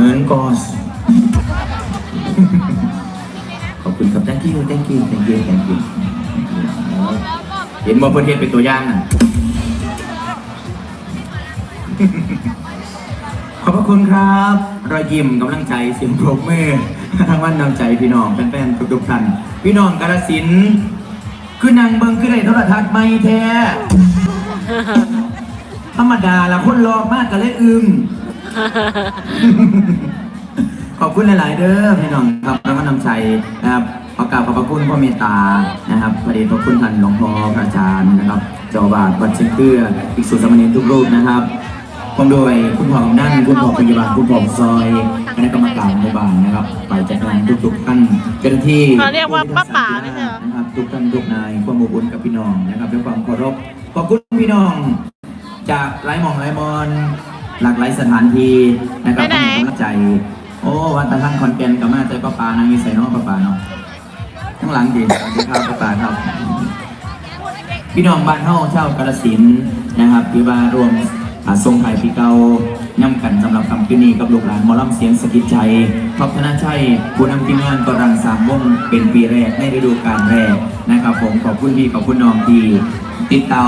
งินก่อนขอบคุณครับ thank you thank you thank you thank you เห็นบ่เพื่อนเฮ็ดเป็นตัวอย่างน่ะขอบพระคุณครับ รอยยิ้มกำลังใจเสียงปรบมือทางวันนำใจพี่น้องแฟนๆทุกๆท่าน พี่น้องกาลสินธุ์คือนางเบิงคือได้โทรทัศน์ไม่แท้ธรรมดาละคนรอมากก็เลยอึม ขอบคุณหลาย ๆ เด้อพี่น้องครับแล้วก็นำใจนะครับขอกราบขอบพระคุณพ่อเมตตานะครับพระเดชพระคุณท่านหลวงพ่อพระอาจารย์นะครับ เจ้าอาวาดวัดเชียงเกลือภิกษุสามเณรทุกรูปนะครับพร้อมด้วยคุณพ่อนั่นคุณพ่อพยาบาลคุณพ่อซอยคณะกรรมการหมู่บ้านนะครับไปจัดงานทุก ๆ ท่านเจ้าหน้าที่เขาเรียกว่าป้าป๋าไม่ใช่เหรอ นะครับทุกท่านทุกนายความอบอุ่นกับพี่น้องนะครับด้วยความเคารพขอบคุณพี่น้อง จากไร้หมองไร้มอน หลากหลายสถานที่นะครับไปไหนให้กำลังใจ โอ้วันตะท่านคอนแกนกับมาใจป้าปานางมีใส่น้องป้าปาเนาะข้างหลังดีสวัสดีครับป้าปาครับ พี่น้องบ้านเฮาเช่ากาลสินธุ์นะครับที่ว่ารวมอ่าทรงไทยพี่เก่าย่ำกันสำหรับคำคืนนี้กับลูกหลานหมอลำเสียงสกิจใจท็อปธนชัยผู้นำทีมงานกรังสามวงเป็นปีแรกในฤดูกาลแรกนะครับผมขอบคุณพี่ขอบคุณน้องที่ ติดต่อ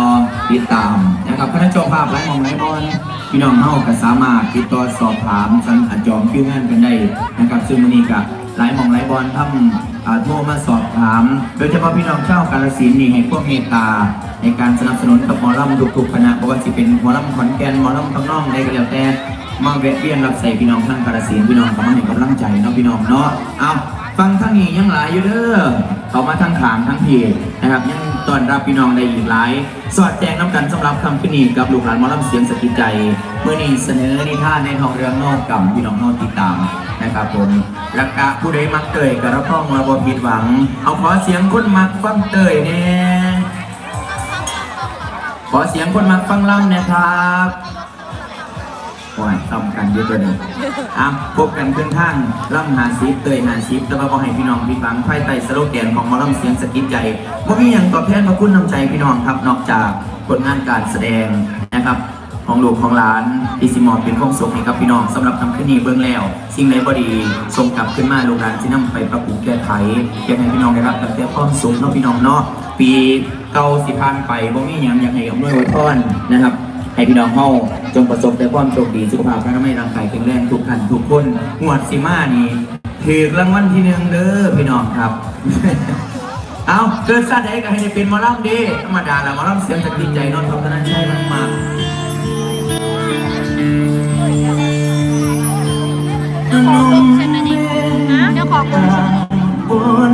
ติดตามนะครับคณะเจ้าภาพไร้มองไร้บอลพี่น้องเฮาก็สามารถติดต่อสอบถามสังอาจองคิวงานกันได้นะครับซึ่งมื้อนี้ก็หลายหมองหลายบอลทำอ่าโทรมาสอบถาม โดยเฉพาะพี่น้องชาวกาลสินนี่ให้พวกเมตตา ในการสนับสนุนกับหมอลำทุกๆคณะเพราะว่าสิเป็นหมอลำขอนแก่นหมอลำทั้งน้องได้ก็แล้วแต่มาแวะเวียนรับใส่พี่น้องทั้งกาลสินพี่น้องก็มาให้กำลังใจเนาะพี่น้องเนาะเอาฟังทั้งนี้ยังหลายอยู่เด้อเขามาทั้งขามทั้งเพจนะครับยัง ต้อนรับพี่น้องได้อีกหลาย สอดแจงน้ำกันสำหรับคำพินีกับลูกหลานมอลำเสียงสกิจใจเมื่อนี้เสนอนิทานในท้องเรื่องนอกกับพี่น้องนอกติดตามนะครับผมและกะผู้ใดมักเตยกระพ้องระบผิดหวัง เอาขอเสียงคนมักฟังเตยแน่ขอเสียงคนมักฟังล่ำนะครับ โอ้ยซ้ำกันเยอะตัวหนึ่งอะพบกันขึ้นทางล่ำหาซิปเตยหาซิปแต่ว่าบอให้พี่น้องพี่ฟังไพ่ไต่สโลแกนของหมอล่ำเสียงสกิดใจว่ามีอย่างตอบแทนพระคุณน้ำใจพี่น้องครับ นอกจากผลงานการแสดงนะครับของลูกของหลานที่สิมอบเป็นของสุขให้กับพี่น้องสำหรับคำขึ้นนี้เบื้องแล้ว สิ่งใดบ่ดีส่งกลับขึ้นมาลูกหลานที่นำไปปรับปรุงแก้ไขอยากให้พี่น้องได้รับตั้งแต่ความสุขเนาะพี่น้องเนาะปีเก่าสิผ่านไปบ่มีหยังอยากให้อำนวยอวยพรนะครับ ให้พี่น้องเฮาจงประสบแต่ความโชคดีสุขภาพร่างกายร่างกายแข็งแรงทุกท่านทุกคนงวดสิมานี่ถือรางวัลที่หนึ่งเด้อพี่น้องครับ เอาเกิดสัตว์ใดก็ให้ได้เป็นหมอลำเดีธรรมดาละหมอลำเสียงจากจิตใจนอนทำนั้นใช่มันมากเจ้าของกลุ่มเซ็นอันนี้เจ้าของกลุ่มบน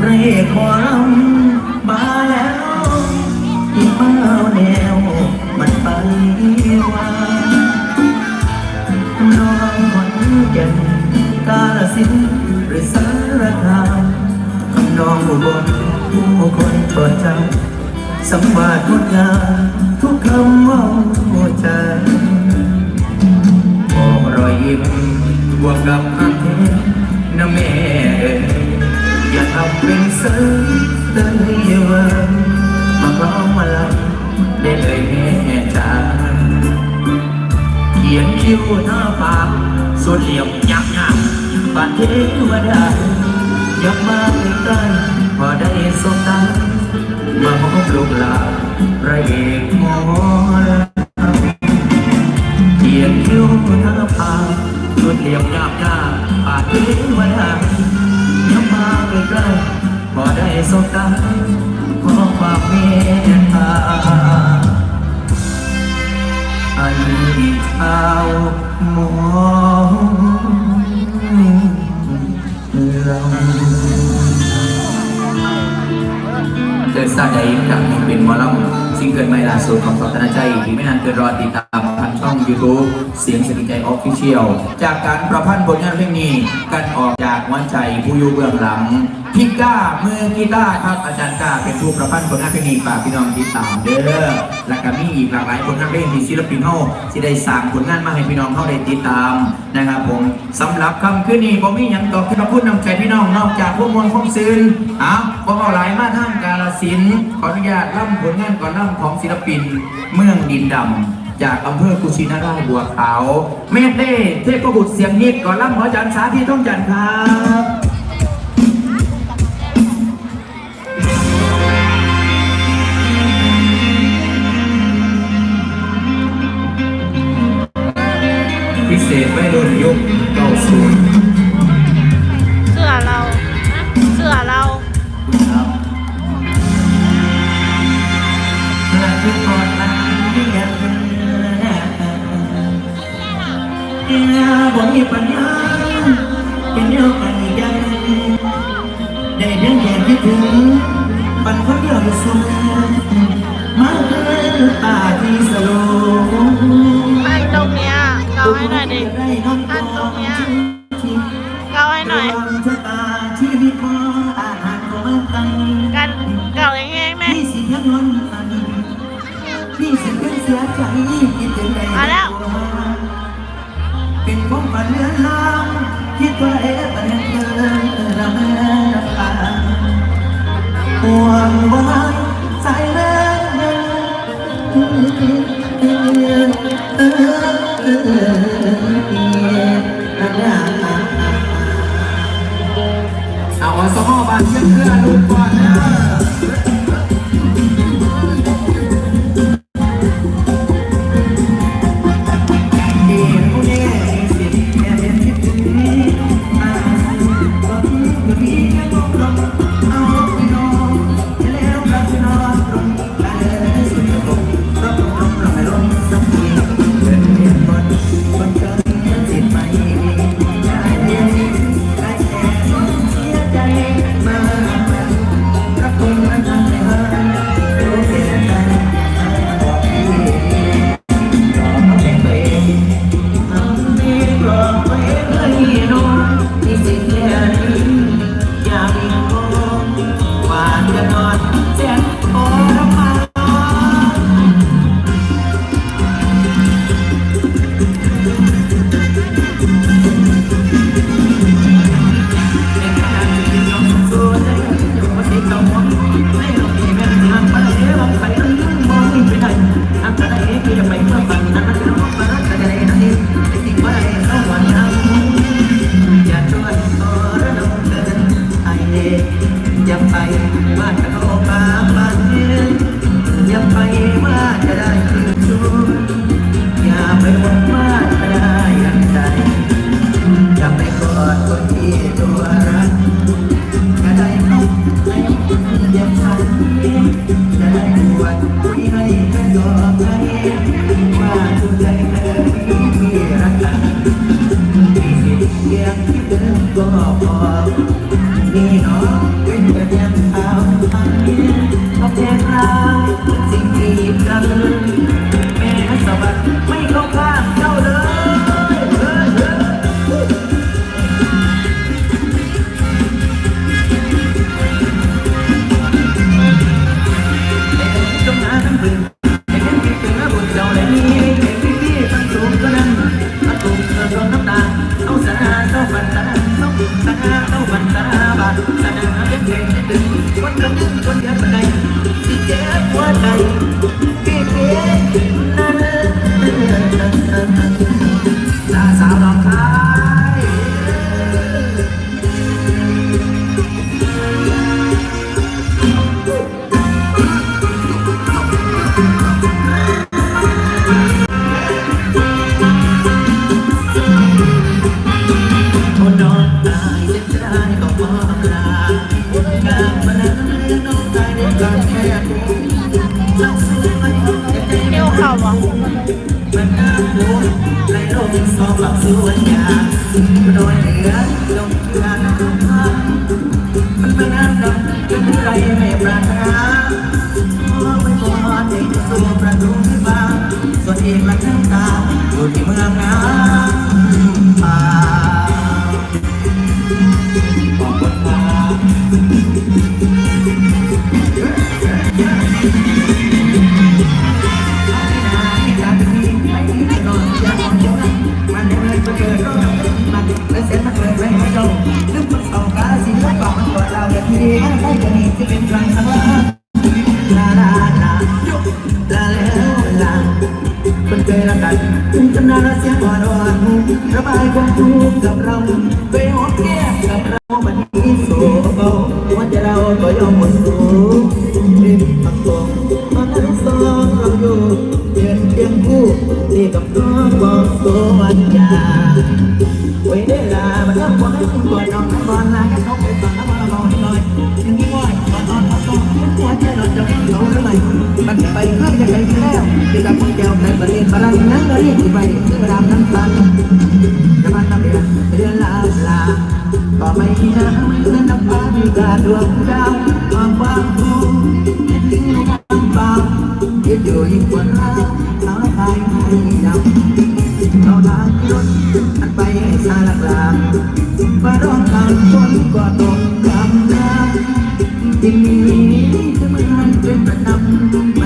เรขวามมาแล้ว แนวมันไปว่าน้องคนแก่นกาลสินหรือสารคามคำน้องอุบลผู้คนโปรดจำสัมวาสงดงามทุกคำเว่าใจมองรอยยิ้มบวกกับหักแท้นะแม่เอ๋ยอย่าทำเป็นซึ้งเตือนให้เวิร์มาพร้อมมาลับ ได้เลยแม่จ๋าเขียนคิ้วหน้าปากสุดเหลี่ยมยักษ์ยักษ์ปานเทวดายกมาใกล้พอได้สบตามาพบลูกหลานพระเอกหมอลำเขียนคิ้วหน้าผากชุดเหลี่ยมหน้าหน้าปานเทวดายกมาใกล้พอได้สบตา ขอความเมตตาอันเท้ามองเราเกิดซาใดกับเป็นหมอลล์ซิงเกิลไม่ล่าสุดของสัตนาใจอีกไม่นานเกินรอติดตาม ช่อง YouTube เสียงสกิใจออฟฟิเชียลจากการประพันธ์ผลงานเพลงนี้กันออกจากหัวใจผู้อยู่เบื้องหลังพี่ก้ามือกีตาร์ครับอาจารย์ก้าเป็นผู้ประพันธ์ผลงานเพลงนี้ฝากพี่น้องติดตามเด้อและก็มีอีกหลากหลายผลงานเพลงที่ศิลปินเฮาสิได้สร้างผลงานมาให้พี่น้องเฮาได้ติดตามนะครับผมสำหรับคำคืนนี้ผมมีหยังตอบที่เราพูดนำใจพี่น้องนอกจากพวกมวลพวกซืนอ้าวบ่เอาหลายมาทางกาลสินขออนุญาตล่ำผลงานก่อนล่ำของศิลปินเมืองดินดำ จากอำเภอกุชินาราบัวขาวเมธเล่เทพบุตรเสียงฮิตก่อนล่ำหมอจันทร์สาธิตต้องจันทร์ครับพิเศษไม่รุ่นยุคเก้าศูนย์ ถึงปันคนเดียวอยู่สมอมาเพื่อตาที่สโลว์อันตรงเนี้ยเกาให้หน่อยดิอันตรงเนี้ยเกาให้หน่อยกันเกาแห้งๆไหมพี่สิเอาแล้วเป็นของฝันเลือนลางคิดว่าเอ๊ะเปัญญาเธอระเมอ ตาห่องบ่ายสายแรงเอาสมอบานเชื่อเพื่อลูกก่อนนะ ตัวรัก คนเดียวคนเดียวใมันนน้ำดำจนไรไม่ปรารถนาขอไม่พอเด็กสู่ประตูที่บ้านส่วนเองละทั้งตาอยู่ที่เมืองน้ำป่าขอบคุณ ระบายความทุกข์กับเราไปหอมแก้มกับเรามันนี้โศกวันจะเราก็ยอมหมดสูริมผักตงตอนนั้นสองเราอยู่เดือนเพียงคู่ที่กับน้องบอกโซวันย มันไปเพื่อนจะไปแล้วที่กับพวกแก้วในประเทศฝรั่งนั้นเรียกไปชื่อรามน้ำตาลน้ำมันน้ำเดือดเดือนลาลาต่อไปที่น้ำนั้นน้ำฟ้ามีกาดวงดาวความว่างทุกข์ทิ้งน้ำเปล่ายืนอยู่ยิ่งกว่าเราสาวไทยให้ดำเราทางรถอันไปให้สารกลางฟ้าร้องคำฝนก็ตกคำน้ำที่มีที่มันมันเป็นประจำ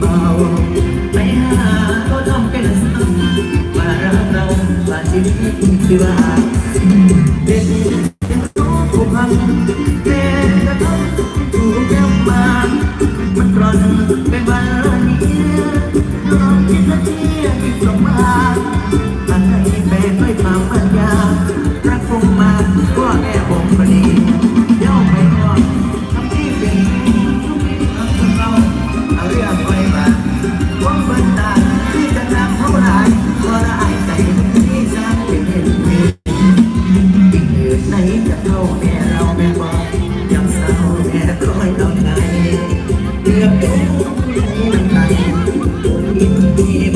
เบาหาเขาทำเป็นมารักเราว่าชีวิตที่ว่า อี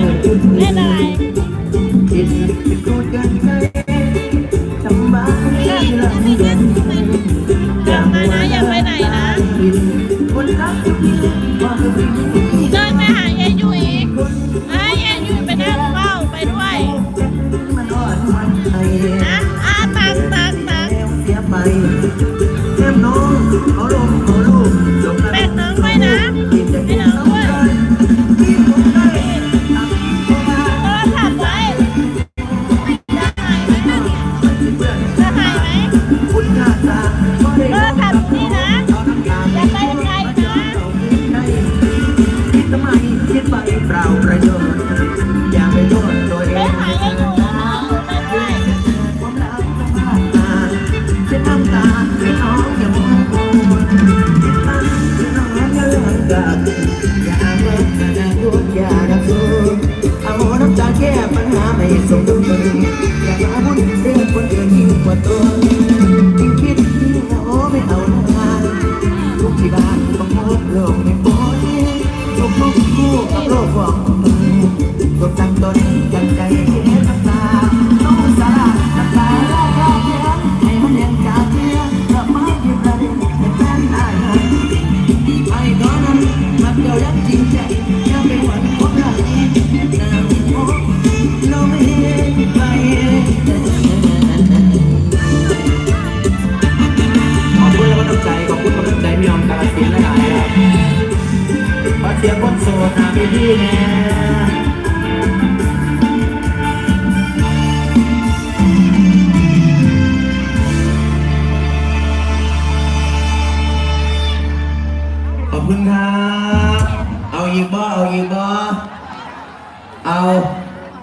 เอา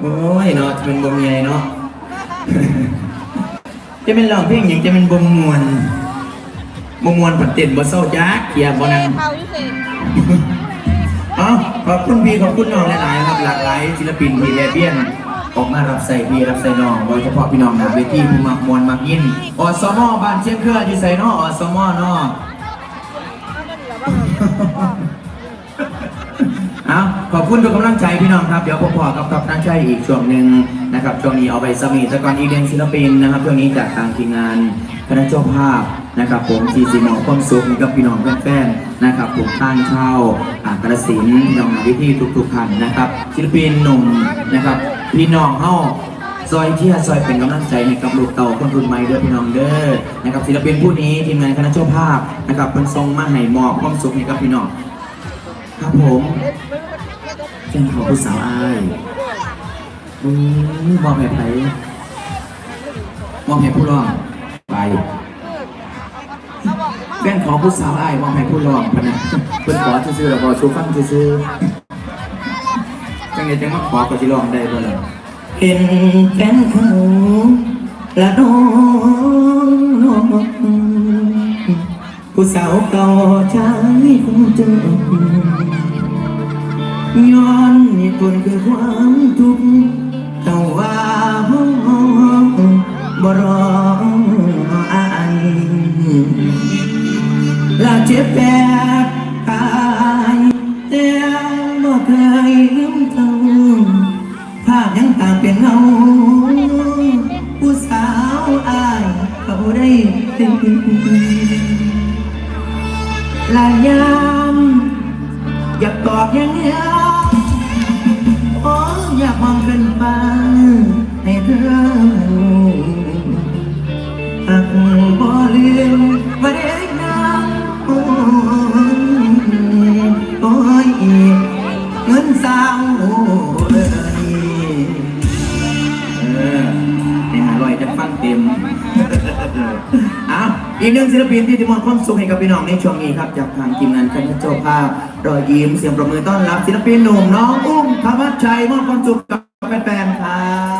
โอ้ยเนาะจะเป็นบมใหญ่เนาะจะเป็นร้องเพลงอย่างจะเป็นบมมวนบมมวนผัดเต้นบ่เศร้าจักเขียบ่นังเขาพิเศษเอ้าขอบคุณพี่ขอบคุณน้องหลายๆครับหลากหลายศิลปินที่แลเบียนออกมารับใส่พี่รับใส่น้องโดยเฉพาะพี่น้องหนาเวทีผู้มักมวนมักยินอสมบ้านเชียงเครืออยู่ใส่น้ออสมเนาะ เอาขอบคุณทุกกำลังใจพี่น้องครับ เดี๋ยวพบพอกับกับท่านชัยอีกช่วงหนึ่งนะครับ ช่วงนี้เอาไปสมีตะกอนอีเดนศิลปินนะครับ ช่วงนี้จากทางทีมงานคณะเจ้าภาพนะครับ ผมทีซีมอความสุขกับพี่น้องแฟนๆนะครับผมทางเช่าอ่ากระสินน้องนาวิธีทุกๆท่านนะครับ ศิลปินหนุ่มนะครับ พี่น้องเฮาซอยเที่ยซอยเป็นกำลังใจให้กับลูกเต่าคนรุ่นใหม่เด้อพี่น้องเด้อนะครับศิลปินผู้นี้ทีมงานคณะเจ้าภาพนะครับเป็นทรงมาให้มอบความสุขให้กับพี่น้องครับผม เป็นของผู้สาวอายอืมมอบให้ไผมอบให้ผู้รองไปแฟนของผู้สาวอายมอบให้ผู้รองพะนะเพิ่นขอซื่อๆแล้วก็ชูฟังซื่อๆจังไดจังมาขอก็สิร้องได้บ่ล่ะเป็นแฟนเขาละน้องน้องผู้สาวเก่าชายคงเจอ ย้อนเหตุผลคือความทุกข์เจ้าว่าบ่รอ จะฟังเต็มเอาอีกหนึ่งศิลปินที่จะมอบความสุขให้กับพี่น้องในช่วงนี้ครับ จากทางทีมงานคณะเจ้าภาพรอยยิ้มเสียงประมือต้อนรับศิลปินหนุ่มน้องอุ้มธวัชชัยมอบความสุขกับแฟนๆครับ